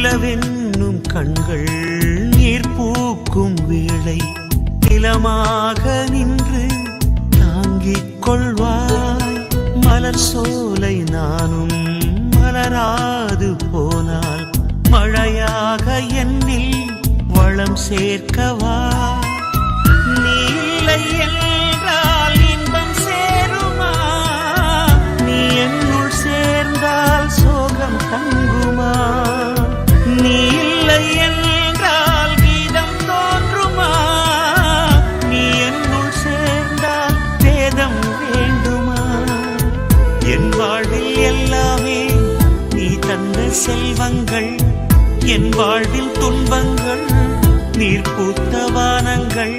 நிலவென்னும் கண்கள் நீர் பூக்கும் வேளை நிலமாக நின்று தாங்கிக் கொள்வாய். மலர் சோலை நானும் மலராது போனால் மழையாக என்னில் வளம் சேர்க்கவா என்றால் கீதம் தோன்றுமா? நீ என்னுள் சேர்ந்தால் வேதம் வேண்டுமா? என் வாழ்வில் எல்லாமே நீ தந்த செல்வங்கள். என் வாழ்வில் துன்பங்கள் நீர் பூத்த வானங்கள்.